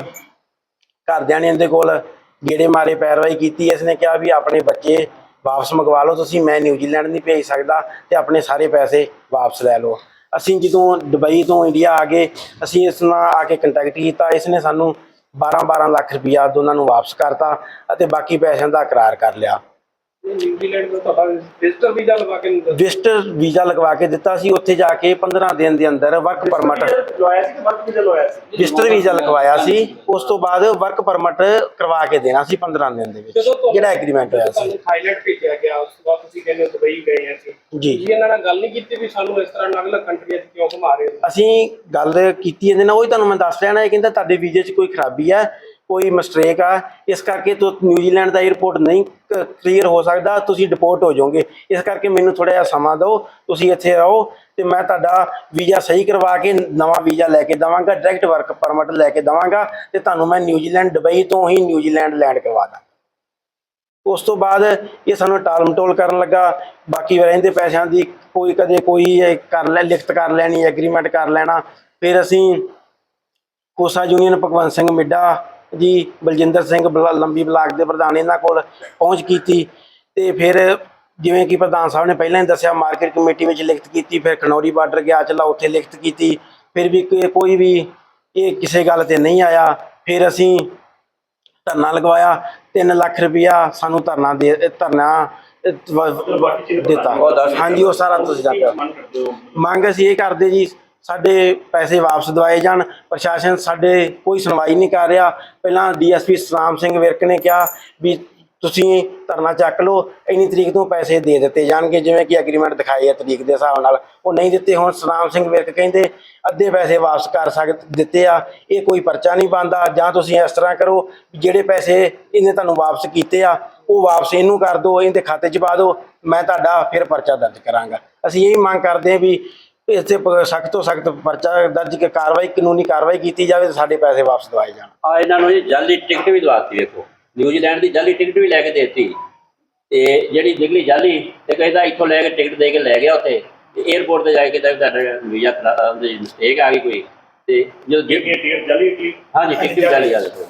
ਘਰਦਿਆਂ ਨੇ ਇਹਦੇ ਕੋਲ ਗੇੜੇ ਮਾਰੇ, ਪੈਰਵਾਈ ਕੀਤੀ। ਇਸ ਨੇ ਕਿਹਾ ਵੀ ਆਪਣੇ ਬੱਚੇ ਵਾਪਸ ਮੰਗਵਾ ਲਓ, ਤੁਸੀਂ ਮੈਂ ਨਿਊਜ਼ੀਲੈਂਡ ਨਹੀਂ ਭੇਜ ਸਕਦਾ ਤੇ ਆਪਣੇ ਸਾਰੇ ਪੈਸੇ ਵਾਪਸ ਲੈ ਲਓ। ਅਸੀਂ ਜਦੋਂ ਦੁਬਈ ਤੋਂ ਇੰਡੀਆ ਆ ਗਏ, ਅਸੀਂ ਇਸ ਨਾਲ ਆ ਕੇ ਕੰਟੈਕਟ ਕੀਤਾ। ਇਸ ਨੇ ਸਾਨੂੰ 12-12 ਲੱਖ ਰੁਪਇਆ ਦੋਨਾਂ ਨੂੰ ਵਾਪਸ ਕਰਤਾ ਅਤੇ ਬਾਕੀ ਪੈਸਿਆਂ ਦਾ ਇਕਰਾਰ ਕਰ ਲਿਆ। ਨਿਊਜ਼ੀਲੈਂਡ ਦਾ ਤੁਹਾਡਾ ਵਿਜ਼ਟਰ ਵੀਜ਼ਾ ਲਵਾ ਕੇ ਨਹੀਂ ਦਿੱਤਾ? ਵਿਜ਼ਟਰ ਵੀਜ਼ਾ ਲਗਵਾ ਕੇ ਦਿੱਤਾ ਸੀ ਉੱਥੇ ਜਾ ਕੇ 15 ਦਿਨ ਦੇ ਅੰਦਰ ਵਰਕ ਪਰਮਿਟ ਲਵਾਇਆ ਸੀ ਕਿ ਵਰਕ ਵੀਜ਼ਾ ਲਵਾਇਆ ਸੀ? ਵਿਜ਼ਟਰ ਵੀਜ਼ਾ ਲਗਵਾਇਆ ਸੀ ਉਸ ਤੋਂ ਬਾਅਦ ਵਰਕ ਪਰਮਿਟ ਕਰਵਾ ਕੇ ਦੇਣਾ ਸੀ 15 ਦਿਨ ਦੇ ਵਿੱਚ ਜਿਹੜਾ ਐਗਰੀਮੈਂਟ ਹੋਇਆ ਸੀ। ਥਾਈਲੈਂਡ ਭੇਜਿਆ ਗਿਆ ਉਸ ਤੋਂ ਬਾਅਦ ਤੁਸੀਂ ਕਹਿੰਦੇ ਦੁਬਈ ਗਏ ਅਸੀਂ। ਜੀ। ਇਹਨਾਂ ਨਾਲ ਗੱਲ ਨਹੀਂ ਕੀਤੀ ਵੀ ਸਾਨੂੰ ਇਸ ਤਰ੍ਹਾਂ ਅਲੱਗ-ਅਲੱਗ ਕੰਟਰੀਆਂ 'ਚ ਕਿਉਂ ਘੁਮਾ ਰਹੇ ਹੋ? ਅਸੀਂ ਗੱਲ ਕੀਤੀ ਇਹਦੇ ਨਾਲ ਉਹ ਹੀ ਤੁਹਾਨੂੰ ਮੈਂ ਦੱਸ ਰਿਹਾ ਨਾ ਇਹ ਕਹਿੰਦਾ ਤੁਹਾਡੇ ਵੀਜ਼ੇ 'ਚ ਕੋਈ ਖਰਾਬੀ ਹੈ ਕੋਈ ਮਿਸਟੇਕ ਆ, ਇਸ ਕਰਕੇ ਤੂੰ ਨਿਊਜ਼ੀਲੈਂਡ ਦਾ 에ਅਰਪੋਰਟ ਨਹੀਂ ਕਲੀਅਰ ਹੋ ਸਕਦਾ, ਤੁਸੀਂ ਡਿਪੋਰਟ ਹੋ ਜਾਓਗੇ। ਇਸ ਕਰਕੇ ਮੈਨੂੰ ਥੋੜਾ ਜਿਹਾ ਸਮਾਂ ਦਿਓ, ਤੁਸੀਂ ਇੱਥੇ ਰਹੋ ਤੇ ਮੈਂ ਤੁਹਾਡਾ ਵੀਜ਼ਾ ਸਹੀ ਕਰਵਾ ਕੇ, ਨਵਾਂ ਵੀਜ਼ਾ ਲੈ ਕੇ ਦਵਾਂਗਾ ਡਾਇਰੈਕਟ ਵਰਕ ਪਰਮਿਟ ਲੈ ਕੇ ਦਵਾਂਗਾ ਤੇ ਤੁਹਾਨੂੰ ਮੈਂ ਨਿਊਜ਼ੀਲੈਂਡ, ਦੁਬਈ ਤੋਂ ਹੀ ਨਿਊਜ਼ੀਲੈਂਡ ਲੈਂਡ ਕਰਵਾ ਦਾਂ ਉਸ ਤੋਂ ਬਾਅਦ ਇਹ ਸਾਨੂੰ ਟਾਲਮਟੋਲ ਕਰਨ ਲੱਗਾ, ਬਾਕੀ ਰਹਿੰਦੇ ਪੈਸਿਆਂ ਦੀ ਕੋਈ ਕਦੇ ਕੋਈ ਕਰ ਲੈ, ਲਿਖਤ ਕਰ ਲੈਣੀ ਐਗਰੀਮੈਂਟ ਕਰ ਲੈਣਾ। ਫਿਰ ਅਸੀਂ ਕੋਸਾ ਯੂਨੀਅਨ ਭਗਵੰਤ ਸਿੰਘ ਮਿੱਡਾ ਜੀ ਬਲਜਿੰਦਰ ਸਿੰਘ ਬਲਾ- ਲੰਬੀ ਬਲਾਕ ਦੇ ਪ੍ਰਧਾਨ ਇਹਨਾਂ ਕੋਲ ਪਹੁੰਚ ਕੀਤੀ ਤੇ ਫਿਰ ਜਿਵੇਂ ਕਿ ਪ੍ਰਧਾਨ ਸਾਹਿਬ ਨੇ ਪਹਿਲਾਂ ਹੀ ਦੱਸਿਆ ਮਾਰਕੀਟ ਕਮੇਟੀ ਵਿੱਚ ਲਿਖਤ ਕੀਤੀ ਫਿਰ ਖਨੌਰੀ ਬਾਰਡਰ ਗਿਆ ਚਲਾ ਉੱਥੇ ਲਿਖਤ ਕੀਤੀ ਫਿਰ ਵੀ ਕੋਈ- ਕੋਈ ਵੀ ਇਹ ਕਿਸੇ ਗੱਲ ਤੇ ਨਹੀਂ ਆਇਆ ਫਿਰ ਅਸੀਂ ਧਰਨਾ ਲਗਵਾਇਆ 3 ਲੱਖ ਰੁਪਇਆ ਸਾਨੂੰ ਧਰਨਾ ਦੇ ਧਰਨਾ ਅਹ, ਵ- ਦਿੱਤਾ। ਹਾਂਜੀ ਉਹ ਸਾਰਾ ਤੁਸੀਂ ਦੱਸਿਆ ਮੰਗ ਅਸੀਂ ਇਹ ਕਰਦੇ ਜੀ ਸਾਡੇ ਪੈਸੇ ਵਾਪਸ ਦਿਵਾਏ ਜਾਣ, ਪ੍ਰਸ਼ਾਸਨ ਸਾਡੇ ਕੋਈ ਸੁਣਵਾਈ ਨਹੀਂ ਕਰ ਰਿਹਾ। ਪਹਿਲਾਂ ਡੀਐਸਪੀ ਸਤਨਾਮ ਸਿੰਘ ਵਿਰਕ ਨੇ ਕਿਹਾ ਵੀ ਤੁਸੀਂ ਧਰਨਾ ਚੱਕ ਲਓ, ਇੰਨੀ ਤਰੀਕ ਤੋਂ ਪੈਸੇ ਦੇ ਦਿੱਤੇ ਜਾਣਗੇ, ਜਿਵੇਂ ਕਿ ਐਗਰੀਮੈਂਟ ਦਿਖਾਈ ਹੈ ਤਰੀਕ ਦੇ ਹਿਸਾਬ ਨਾਲ। ਉਹ ਨਹੀਂ ਦਿੱਤੇ ਹੁਣ, ਸਤਨਾਮ ਸਿੰਘ ਵਿਰਕ ਕਹਿੰਦੇ ਅੱਧੇ ਪੈਸੇ ਵਾਪਸ ਕਰ ਸਕ ਦਿੱਤੇ ਆ, ਇਹ ਕੋਈ ਪਰਚਾ ਨਹੀਂ ਬਣਦਾ। ਜਾਂ ਤੁਸੀਂ ਇਸ ਤਰ੍ਹਾਂ ਕਰੋ, ਜਿਹੜੇ ਪੈਸੇ ਇਹਨੇ ਤੁਹਾਨੂੰ ਵਾਪਸ ਕੀਤੇ ਆ, ਉਹ ਵਾਪਸ ਇਹਨੂੰ ਕਰ ਦਿਓ, ਇਹਦੇ ਖਾਤੇ 'ਚ ਪਾ ਦਿਓ, ਮੈਂ ਤੁਹਾਡਾ ਫਿਰ ਪਰਚਾ ਦਰਜ ਕਰਾਂਗਾ। ਅਸੀਂ ਇਹ ਮੰਗ ਕਰਦੇ ਹਾਂ ਵੀ ਇੱਥੇ ਸਖਤ ਤੋਂ ਸਖਤ ਪਰਚਾ ਦਰਜ ਕੇ ਕਾਰਵਾਈ ਕਾਨੂੰਨੀ ਕਾਰਵਾਈ ਕੀਤੀ ਜਾਵੇ ਤੇ ਸਾਡੇ ਪੈਸੇ ਵਾਪਸ ਦਿਵਾਏ ਜਾਣ। ਆ ਇਹਨਾਂ ਨੂੰ ਜੀ ਜਲਦੀ ਟਿਕਟ ਵੀ ਦਵਾਤੀ ਵੇਖੋ। ਨਿਊਜ਼ੀਲੈਂਡ ਦੀ ਜਲਦੀ ਟਿਕਟ ਵੀ ਲੈ ਕੇ ਦੇਤੀ। ਤੇ ਜਿਹੜੀ ਨਿਕਲੀ ਜਾਲੀ ਤੇ ਕਹਿੰਦਾ ਇੱਥੋਂ ਲੈ ਕੇ ਟਿਕਟ ਦੇ ਕੇ ਲੈ ਗਿਆ ਉੱਥੇ। ਤੇ 에어ਪੋਰਟ ਤੇ ਜਾ ਕੇ ਕਹਿੰਦਾ ਤੁਹਾਡਾ ਵੀਜ਼ਾ ਖਰਾਬ ਦੀ ਮਿਸਟੇਕ ਆ ਗਈ ਕੋਈ। ਤੇ ਜਦੋਂ ਟਿਕਟ ਜਲੀ ਕੀ ਹਾਂਜੀ ਟਿਕਟ ਵੀ ਜਾਲੀ ਆ ਦੇਖੋ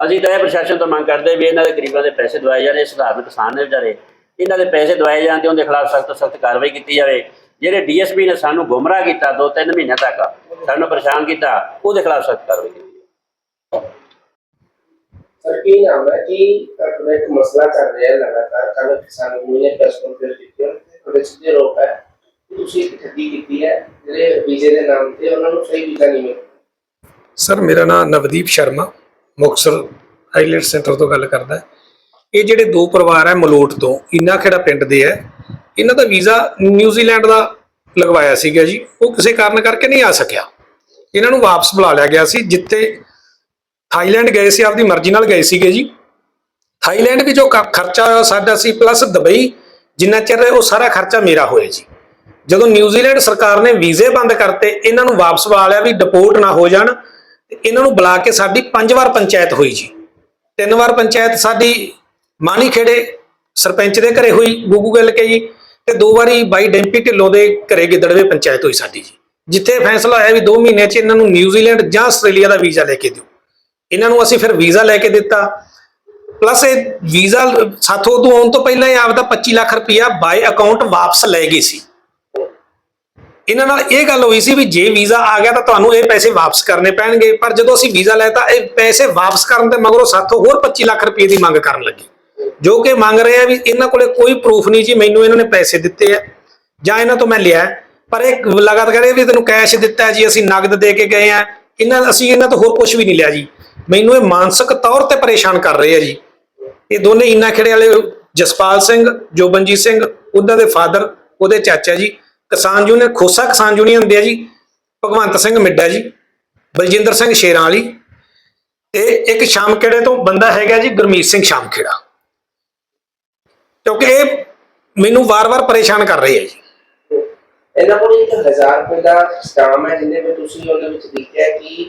ਅਸੀਂ ਤਾਂ ਇਹ ਪ੍ਰਸ਼ਾਸਨ ਤੋਂ ਮੰਗ ਕਰਦੇ ਵੀ ਇਹਨਾਂ ਦੇ ਗਰੀਬਾਂ ਦੇ ਪੈਸੇ ਦਵਾਏ ਜਾਣ ਇਹ ਸਧਾਰਨ ਕਿਸਾਨ ਨੇ ਵਿਚਾਰੇ। ਇਹਨਾਂ ਦੇ ਪੈਸੇ ਦਵਾਏ ਜਾਣ ਤੇ ਉਹਦੇ ਖਿਲਾਫ ਸਖਤ ਸਖਤ ਕਾਰਵਾਈ ਕੀਤੀ ਜਾਵੇ। ਜਿਹੜੇ ਡੀਐਸਪੀ ਨੇ ਸਾਨੂੰ ਗੁੰਮਰਾਹ ਕੀਤਾ ਦੋ ਤਿੰਨ ਮਹੀਨਿਆਂ ਤੱਕ ਸਾਨੂੰ ਪਰੇਸ਼ਾਨ ਕੀਤਾ ਉਹਦੇ ਖਿਲਾਫ ਸਖਤ ਕਾਰਵਾਈ ਕੀਤੀ ਸਰ ਕੀ ਨਾਮ ਹੈ? ਕਿ ਇੱਕ ਮਸਲਾ ਚੱਲ ਰਿਹਾ ਹੈ ਲਗਾਤਾਰ? ਕੱਲ ਕਿਸਾਨ ਨੇ ਪ੍ਰੈਸ ਕਾਨਫਰੰਸ ਕੀਤੀ ਤੁਹਾਡੇ ਸਿੱਧੇ ਰੋਕ ਹੈ ਤੁਸੀਂ ਇੱਕ ਠੱਗੀ ਕੀਤੀ ਹੈ ਜਿਹੜੇ ਵੀਜ਼ੇ ਦੇ ਨਾਮ ਤੇ ਉਹਨਾਂ ਨੂੰ ਸਹੀ ਵੀਜ਼ਾ ਨਹੀਂ ਮਿਲਿਆ। ਸਰ ਮੇਰਾ ਨਾਮ ਨਵਦੀਪ ਸ਼ਰਮਾ ਮੁਕਤਸਰ ਆਈਲੈਂਡ ਸੈਂਟਰ ਤੋਂ ਗੱਲ ਕਰਦਾ। ਹੈ। ਇਹ ਜਿਹੜੇ ਦੋ ਪਰਿਵਾਰ ਹੈ ਮਲੋਟ ਤੋਂ ਇਨਾ ਖੇੜਾ ਪਿੰਡ ਦੇ ਹੈ। ਇਹਨਾਂ ਦਾ ਵੀਜ਼ਾ ਨਿਊਜ਼ੀਲੈਂਡ ਦਾ ਲਗਵਾਇਆ ਸੀਗਾ ਜੀ। ਉਹ ਕਿਸੇ ਕਾਰਨ ਕਰਕੇ ਨਹੀਂ ਆ ਸਕਿਆ। ਇਹਨਾਂ ਨੂੰ ਵਾਪਸ ਬੁਲਾ ਲਿਆ ਗਿਆ ਸੀ, ਜਿੱਥੇ ਥਾਈਲੈਂਡ ਗਏ ਸੀ, ਆਪਦੀ ਮਰਜ਼ੀ ਨਾਲ ਗਏ ਸੀਗੇ ਜੀ। ਥਾਈਲੈਂਡ ਵੀ ਜੋ ਕ- ਖਰਚਾ ਹੋਇਆ ਸਾਡਾ ਸੀ, ਪਲੱਸ ਦੁਬਈ, ਜਿੰਨਾ ਚਿਰ ਰਹੇ ਉਹ ਸਾਰਾ ਖਰਚਾ ਮੇਰਾ ਹੋਇਆ ਜੀ। ਜਦੋਂ ਨਿਊਜ਼ੀਲੈਂਡ ਸਰਕਾਰ ਨੇ ਵੀਜ਼ੇ ਬੰਦ ਕਰਤੇ, ਇਹਨਾਂ ਨੂੰ ਵਾਪਸ ਬੁਲਾ ਲਿਆ ਵੀ ਡਿਪੋਰਟ ਨਾ ਹੋ ਜਾਣ। ਇਹਨਾਂ ਨੂੰ ਬੁਲਾ ਕੇ ਸਾਡੀ ਪੰਜ ਵਾਰ ਪੰਚਾਇਤ ਹੋਈ ਜੀ। ਤਿੰਨ ਵਾਰ ਪੰਚਾਇਤ ਸਾਡੀ ਮਾਨੀ ਖੇੜੇ ਸਰਪੰਚ ਦੇ ਘਰੇ ਹੋਈ, ਗੁੱਗੂ ਗੱਲ ਕੇ ਜੀ। ਤੇ ਦੋ ਵਾਰੀ ਬਾਈ ਡੈਂਪੀ ਢਿੱਲੋਂ ਦੇ ਘਰੇ ਗਿੱਦੜਵੇ ਪੰਚਾਇਤ ਹੋਈ ਸਾਡੀ ਜੀ। ਜਿੱਥੇ ਫੈਸਲਾ ਹੋਇਆ ਵੀ 2 ਮਹੀਨੇ 'ਚ ਇਹਨਾਂ ਨੂੰ ਨਿਊਜ਼ੀਲੈਂਡ ਜਾਂ ਆਸਟ੍ਰੇਲੀਆ ਦਾ ਵੀਜ਼ਾ ਲੈ ਕੇ ਦਿਓ। ਇਹਨਾਂ ਨੂੰ ਅਸੀਂ ਫਿਰ ਵੀਜ਼ਾ ਲੈ ਕੇ ਦਿੱਤਾ। ਪਲੱਸ ਇਹ ਵੀਜ਼ਾ ਸਾਥੋਂ ਤੋਂ ਆਉਣ ਤੋਂ ਪਹਿਲਾਂ ਇਹ ਆਪਦਾ 25 ਲੱਖ ਰੁਪਇਆ ਬਾਈ ਅਕਾਊਂਟ ਵਾਪਸ ਲੈ ਗਈ ਸੀ। ਇਹਨਾਂ ਨਾਲ ਇਹ ਗੱਲ ਹੋਈ ਸੀ ਵੀ ਜੇ ਵੀਜ਼ਾ ਆ ਗਿਆ ਤਾਂ ਤੁਹਾਨੂੰ ਇਹ ਪੈਸੇ ਵਾਪਸ ਕਰਨੇ ਪੈਣਗੇ। ਪਰ ਜਦੋਂ ਅਸੀਂ ਵੀਜ਼ਾ ਲੈਤਾ, ਇਹ ਪੈਸੇ ਵਾਪਸ ਕਰਨ ਦੇ ਮਗਰੋਂ ਸਾਥੋਂ ਹੋਰ 25 ਲੱਖ ਰੁਪਏ ਦੀ ਮੰਗ ਕਰਨ ਲੱਗੇ। ਜੋ ਕਿ ਮੰਗ ਰਹੇ ਆ ਵੀ ਇਹਨਾਂ ਕੋਲੇ ਕੋਈ ਪ੍ਰੂਫ ਨਹੀਂ ਜੀ, ਮੈਨੂੰ ਇਹਨਾਂ ਨੇ ਪੈਸੇ ਦਿੱਤੇ ਆ, ਜਾਂ ਇਹਨਾਂ ਤੋਂ ਮੈਂ ਲਿਆ ਪਰ ਇਹ ਲਗਾਤਾਰ ਕਹਿੰਦੇ ਵੀ ਤੈਨੂੰ ਕੈਸ਼ ਦਿੱਤਾ ਜੀ, ਅਸੀਂ ਨਗਦ ਦੇ ਕੇ ਗਏ ਆ ਇਹਨਾਂ, ਅਸੀਂ ਇਹਨਾਂ ਤੋਂ ਹੋਰ ਕੁਝ ਵੀ ਨਹੀਂ ਲਿਆ ਜੀ। ਮੈਨੂੰ ਇਹ ਮਾਨਸਿਕ ਤੌਰ ਤੇ ਪਰੇਸ਼ਾਨ ਕਰ ਰਹੇ ਆ ਜੀ। ਇਹ ਦੋਨੇ ਇੰਨਾ ਖੇੜੇ ਵਾਲੇ, ਜਸਪਾਲ ਸਿੰਘ, ਜੋਬਨਜੀਤ ਸਿੰਘ, ਉਹਨਾਂ ਦੇ ਫਾਦਰ ਉਹਦੇ ਚਾਚਾ ਜੀ। ਕਿਸਾਨ ਯੂਨੀਅਨ, ਖੋਸਾ ਕਿਸਾਨ ਯੂਨੀਅਨ ਦੇ ਆ ਜੀ। ਭਗਵੰਤ ਸਿੰਘ ਮਿੱਡਾ ਜੀ। ਬਲਜਿੰਦਰ ਸਿੰਘ ਸ਼ੇਰਾਂ ਵਾਲੀ। ਤੇ ਇੱਕ ਸ਼ਾਮਖੇੜੇ ਤੋਂ ਬੰਦਾ ਹੈਗਾ ਜੀ, ਗੁਰਮੀਤ ਸਿੰਘ ਸ਼ਾਮਖੇੜਾ ਕਿਉਂਕਿ ਇਹ ਮੈਨੂੰ ਵਾਰ-ਵਾਰ ਪਰੇਸ਼ਾਨ ਕਰ ਰਹੇ ਆ ਜੀ। ਇਹਨਾਂ ਕੋਲ ਇੱਕ 1000 ਰੁਪਏ ਦਾ ਸਟਾਮ ਹੈ ਜਿਹਦੇ ਵਿੱਚ ਤੁਸੀਂ ਉਹਦੇ ਵਿੱਚ ਲਿਖਿਆ ਕਿ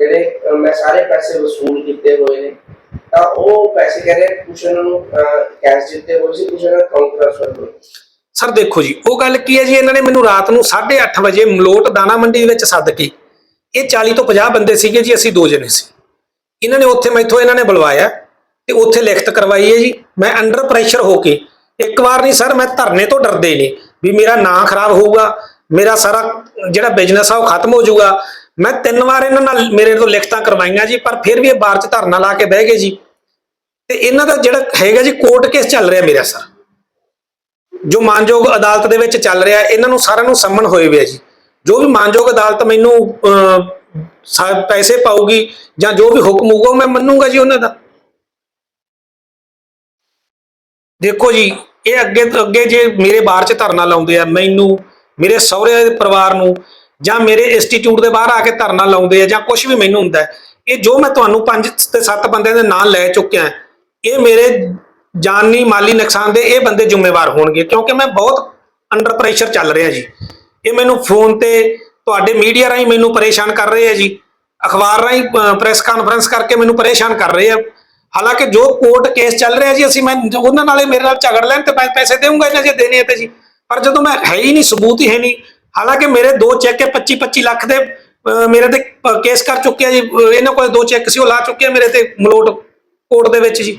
ਜਿਹੜੇ ਅਹ, ਮੈਂ ਸਾਰੇ ਪੈਸੇ ਵਸੂਲ ਕੀਤੇ ਹੋਏ ਨੇ। ਤਾਂ ਉਹ ਪੈਸੇ ਕਹਿ ਰਹੇ ਕੁਛ ਨੂੰ ਕੈਸ਼ ਦਿੱਤੇ ਹੋਏ ਸੀ ਕੁਛ ਇਹਨਾਂ ਨੂੰ ਅਕਾਊਂਟ ਟ੍ਰਾਂਸਫਰ ਹੋਏ ਸਰ ਦੇਖੋ ਜੀ ਉਹ ਗੱਲ ਕੀ ਹੈ ਜੀ? ਇਹਨਾਂ ਨੇ ਮੈਨੂੰ ਰਾਤ ਨੂੰ 8:30 ਵਜੇ ਮਲੋਟ ਦਾਣਾ ਮੰਡੀ ਵਿੱਚ ਸੱਦ ਕੇ ਇਹ 40 ਤੋਂ 50 ਬੰਦੇ ਸੀਗੇ ਜੀ ਅਸੀਂ ਦੋ ਜਣੇ ਸੀ। ਇਹਨਾਂ ਨੇ ਉੱਥੇ ਮੈਥੋਂ ਇਹਨਾਂ ਨੇ ਬੁਲਵਾਇਆ। ਤੇ ਉੱਥੇ ਲਿਖਤ ਕਰਵਾਈ ਹੈ ਜੀ। ਮੈਂ ਅੰਡਰ ਪ੍ਰੈਸ਼ਰ ਹੋ ਕੇ, ਇੱਕ ਵਾਰ ਨਹੀਂ ਸਰ ਮੈਂ ਧਰਨੇ ਤੋਂ ਡਰਦੇ ਨੇ ਵੀ ਮੇਰਾ ਨਾਂ ਖਰਾਬ ਹੋਊਗਾ, ਮੇਰਾ ਸਾਰਾ ਜਿਹੜਾ ਬਿਜ਼ਨਸ ਆ ਉਹ ਖਤਮ ਹੋ ਜਾਊਗਾ। ਮੈਂ ਤਿੰਨ ਵਾਰ ਇਹਨਾਂ ਨਾਲ ਮੇਰੇ ਤੋਂ ਲਿਖਤਾਂ ਕਰਵਾਈਆਂ ਜੀ, ਪਰ ਫਿਰ ਵੀ ਇਹ ਬਾਰ ਚ ਧਰਨਾ ਲਾ ਕੇ ਬਹਿ ਗਏ ਜੀ। ਤੇ ਇਹਨਾਂ ਦਾ ਜਿਹੜਾ ਹੈਗਾ ਜੀ ਕੋਰਟ ਕੇਸ ਚੱਲ ਰਿਹਾ ਮੇਰਾ ਸਰ ਜੋ ਮਾਨਯੋਗ ਅਦਾਲਤ ਦੇ ਵਿੱਚ ਚੱਲ ਰਿਹਾ, ਇਹਨਾਂ ਨੂੰ ਸਾਰਿਆਂ ਨੂੰ ਸੰਮਨ ਹੋਏ ਹੋਏ ਆ ਜੀ। ਜੋ ਵੀ ਮਾਨਯੋਗ ਅਦਾਲਤ ਮੈਨੂੰ ਪੈਸੇ ਪਾਊਗੀ ਜਾਂ ਜੋ ਵੀ ਹੁਕਮ ਹੋਊਗਾ, ਉਹ ਮੈਂ ਮੰਨੂਗਾ ਜੀ ਉਹਨਾਂ ਦਾ। ਦੇਖੋ ਜੀ, ਇਹ ਅੱਗੇ ਤੋਂ ਅੱਗੇ ਜੇ ਮੇਰੇ ਬਾਹਰ 'ਚ ਧਰਨਾ ਲਾਉਂਦੇ ਆ, ਮੈਨੂੰ, ਮੇਰੇ ਸਹੁਰੇ ਦੇ ਪਰਿਵਾਰ ਨੂੰ ਜਾਂ ਮੇਰੇ ਇੰਸਟੀਚਿਊਟ ਦੇ ਬਾਹਰ ਆ ਕੇ ਧਰਨਾ ਲਾਉਂਦੇ ਆ ਜਾਂ ਕੁਝ ਵੀ ਮੈਨੂੰ ਹੁੰਦਾ ਇਹ ਜੋ ਮੈਂ ਤੁਹਾਨੂੰ ਪੰਜ ਤੇ ਸੱਤ ਬੰਦਿਆਂ ਦੇ ਨਾਂ ਲੈ ਚੁੱਕਿਆ ਇਹ ਮੇਰੇ ਜਾਨੀ ਮਾਲੀ ਨੁਕਸਾਨ ਦੇ ਇਹ ਬੰਦੇ ਜ਼ਿੰਮੇਵਾਰ ਹੋਣਗੇ ਕਿਉਂਕਿ ਮੈਂ ਬਹੁਤ ਅੰਡਰ ਪ੍ਰੈਸ਼ਰ ਚੱਲ ਰਿਹਾ ਜੀ। ਇਹ ਮੈਨੂੰ ਫੋਨ ਤੇ ਤੁਹਾਡੇ ਮੀਡੀਆ ਰਾਹੀਂ ਮੈਨੂੰ ਪਰੇਸ਼ਾਨ ਕਰ ਰਹੇ ਆ ਜੀ। ਅਖਬਾਰ ਰਾਹੀਂ ਪ੍ਰੈਸ ਕਾਨਫਰੰਸ ਕਰਕੇ ਮੈਨੂੰ ਪਰੇਸ਼ਾਨ ਕਰ ਰਹੇ ਆ। ਹਾਲਾਂਕਿ ਜੋ ਕੋਰਟ ਕੇਸ ਚੱਲ ਰਿਹਾ ਜੀ, ਅਸੀਂ ਮੈਂ ਉਹਨਾਂ ਨਾਲੇ ਮੇਰੇ ਨਾਲ ਝਗੜ ਲੈਣ ਤੇ ਮੈਂ ਪੈਸੇ ਦੇਵਾਂਗਾ ਇਹਨਾਂ ਜੇ ਦੇਣੇ ਆ ਤੇ ਜੀ। ਪਰ ਜਦੋਂ ਮੈਂ ਹੈ ਹੀ ਨਹੀਂ, ਸਬੂਤ ਹੀ ਹੈ ਨਹੀਂ, ਹਾਲਾਂਕਿ ਮੇਰੇ ਦੋ ਚੈੱਕ ਹੈ 25 25 ਲੱਖ ਦੇ ਮੇਰੇ ਤੇ ਕੇਸ ਕਰ ਚੁੱਕੇ ਜੀ ਇਹਨਾਂ ਕੋਲ ਦੋ ਚੈੱਕ ਸੀ, ਉਹ ਲਾ ਚੁੱਕੇ ਮੇਰੇ ਤੇ ਮਲੋਟ ਕੋਰਟ ਦੇ ਵਿੱਚ ਜੀ।